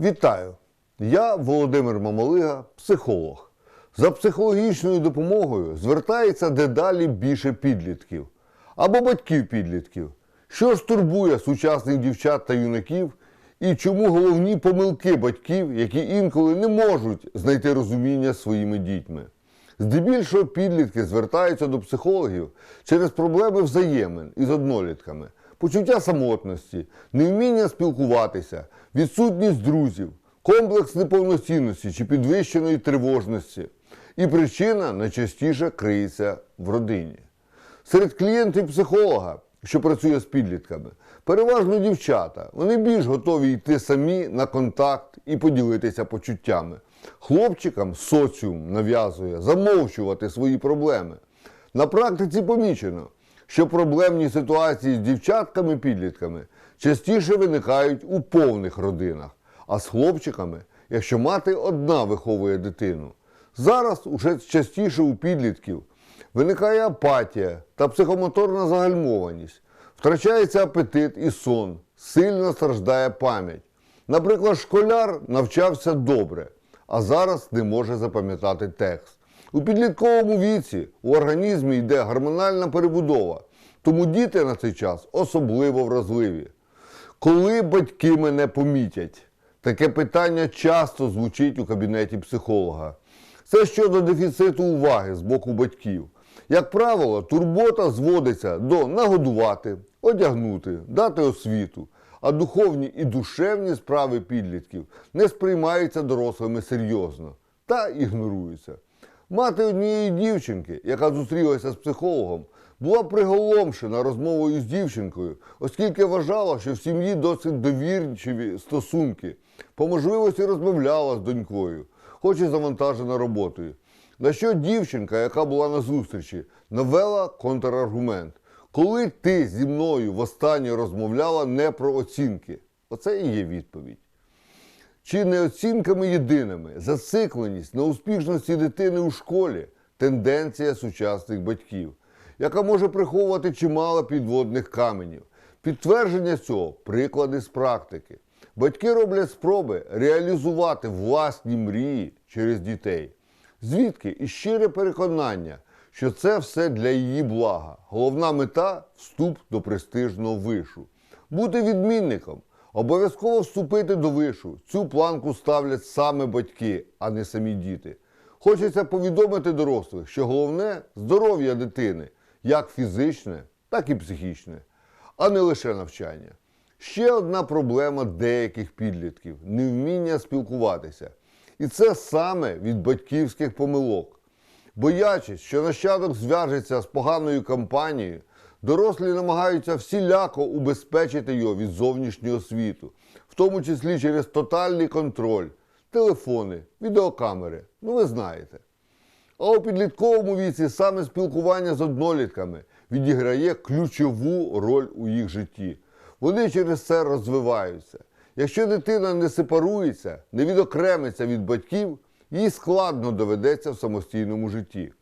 Вітаю! Я Володимир Мамалига, психолог. За психологічною допомогою звертається дедалі більше підлітків або батьків підлітків. Що ж турбує сучасних дівчат та юнаків, і чому головні помилки батьків, які інколи не можуть знайти розуміння своїми дітьми? Здебільшого підлітки звертаються до психологів через проблеми взаємин із однолітками, почуття самотності, невміння спілкуватися, відсутність друзів, комплекс неповноцінності чи підвищеної тривожності. І причина найчастіше криється в родині. Серед клієнтів психолога, що працює з підлітками, переважно дівчата. Вони більш готові йти самі на контакт і поділитися почуттями. Хлопчикам соціум нав'язує замовчувати свої проблеми. На практиці помічено, що проблемні ситуації з дівчатками-підлітками частіше виникають у повних родинах, а з хлопчиками, якщо мати одна виховує дитину. Зараз уже частіше у підлітків виникає апатія та психомоторна загальмованість, втрачається апетит і сон, сильно страждає пам'ять. Наприклад, школяр навчався добре, а зараз не може запам'ятати текст. У підлітковому віці у організмі йде гормональна перебудова, тому діти на цей час особливо вразливі. Коли батьки мене помітять? Таке питання часто звучить у кабінеті психолога. Це щодо дефіциту уваги з боку батьків. Як правило, турбота зводиться до нагодувати, одягнути, дати освіту, а духовні і душевні справи підлітків не сприймаються дорослими серйозно та ігноруються. Мати однієї дівчинки, яка зустрілася з психологом, була приголомшена розмовою з дівчинкою, оскільки вважала, що в сім'ї досить довірчиві стосунки. По можливості розмовляла з донькою, хоч і завантажена роботою. На що дівчинка, яка була на зустрічі, навела контраргумент. Коли ти зі мною востаннє розмовляла не про оцінки? Оце і є відповідь. Чи не оцінками єдиними зацикленість на успішності дитини у школі тенденція сучасних батьків, яка може приховувати чимало підводних каменів. Підтвердження цього приклади з практики. Батьки роблять спроби реалізувати власні мрії через дітей. Звідки і щире переконання, що це все для її блага. Головна мета вступ до престижного вишу. Бути відмінником, обов'язково вступити до вишу. Цю планку ставлять саме батьки, а не самі діти. Хочеться повідомити дорослих, що головне здоров'я дитини, як фізичне, так і психічне, а не лише навчання. Ще одна проблема деяких підлітків невміння спілкуватися. І це саме від батьківських помилок. Боячись, що нащадок зв'яжеться з поганою компанією, дорослі намагаються всіляко убезпечити його від зовнішнього світу, в тому числі через тотальний контроль, телефони, відеокамери. Ну ви знаєте. А у підлітковому віці саме спілкування з однолітками відіграє ключову роль у їх житті. Вони через це розвиваються. Якщо дитина не сепарується, не відокремиться від батьків, їй складно доведеться в самостійному житті.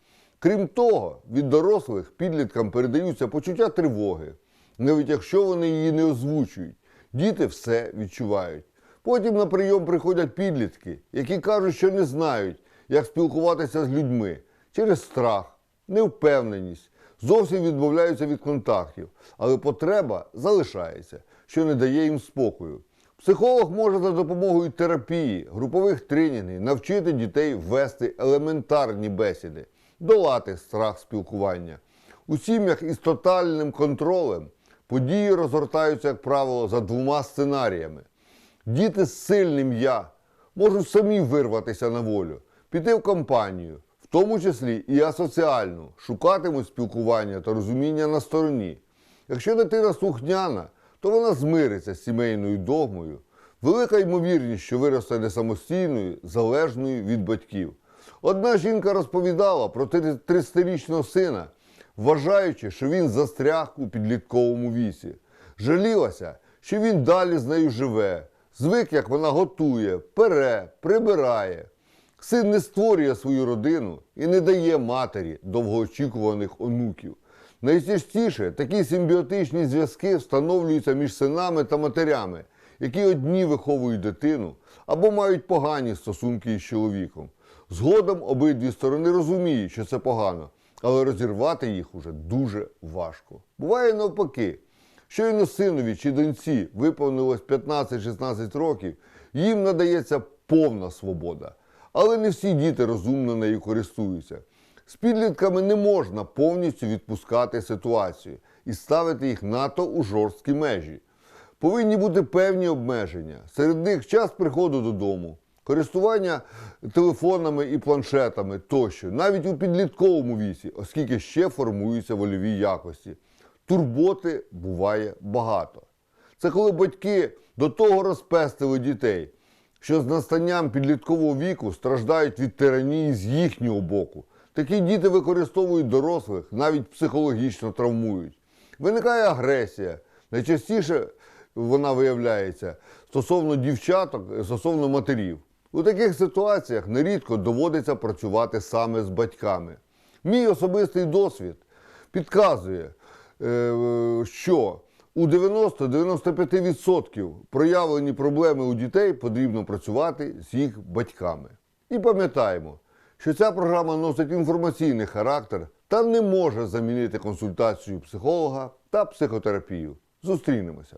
Крім того, від дорослих підліткам передаються почуття тривоги, навіть якщо вони її не озвучують. Діти все відчувають. Потім на прийом приходять підлітки, які кажуть, що не знають, як спілкуватися з людьми через страх, невпевненість, зовсім відмовляються від контактів, але потреба залишається, що не дає їм спокою. Психолог може за допомогою терапії, групових тренінгів навчити дітей ввести елементарні бесіди, долати страх спілкування. У сім'ях із тотальним контролем події розгортаються, як правило, за двома сценаріями. Діти з сильним я можуть самі вирватися на волю, піти в компанію, в тому числі і асоціальну, шукатимуть спілкування та розуміння на стороні. Якщо дитина слухняна, то вона змириться з сімейною догмою. Велика ймовірність, що виросте не самостійною, залежною від батьків. Одна жінка розповідала про 30-річного сина, вважаючи, що він застряг у підлітковому віці. Жалілася, що він далі з нею живе, звик, як вона готує, пере, прибирає. Син не створює свою родину і не дає матері довгоочікуваних онуків. Найчастіше такі симбіотичні зв'язки встановлюються між синами та матерями, які одні виховують дитину, або мають погані стосунки із чоловіком. Згодом обидві сторони розуміють, що це погано, але розірвати їх уже дуже важко. Буває навпаки. Щойно синові чи доньці виповнилось 15-16 років, їм надається повна свобода. Але не всі діти розумно нею користуються. З підлітками не можна повністю відпускати ситуацію і ставити їх надто у жорсткі межі. Повинні бути певні обмеження. Серед них час приходу додому, користування телефонами і планшетами тощо, навіть у підлітковому віці, оскільки ще формуються вольові якості. Турботи буває багато. Це коли батьки до того розпестили дітей, що з настанням підліткового віку страждають від тиранії з їхнього боку. Такі діти використовують дорослих, навіть психологічно травмують. Виникає агресія. Найчастіше вона виявляється стосовно дівчаток, стосовно матерів. У таких ситуаціях нерідко доводиться працювати саме з батьками. Мій особистий досвід підказує, е, що у 90-95% проявлені проблеми у дітей потрібно працювати з їх батьками. І пам'ятаємо, що ця програма носить інформаційний характер та не може замінити консультацію психолога та психотерапію. Зустрінемося.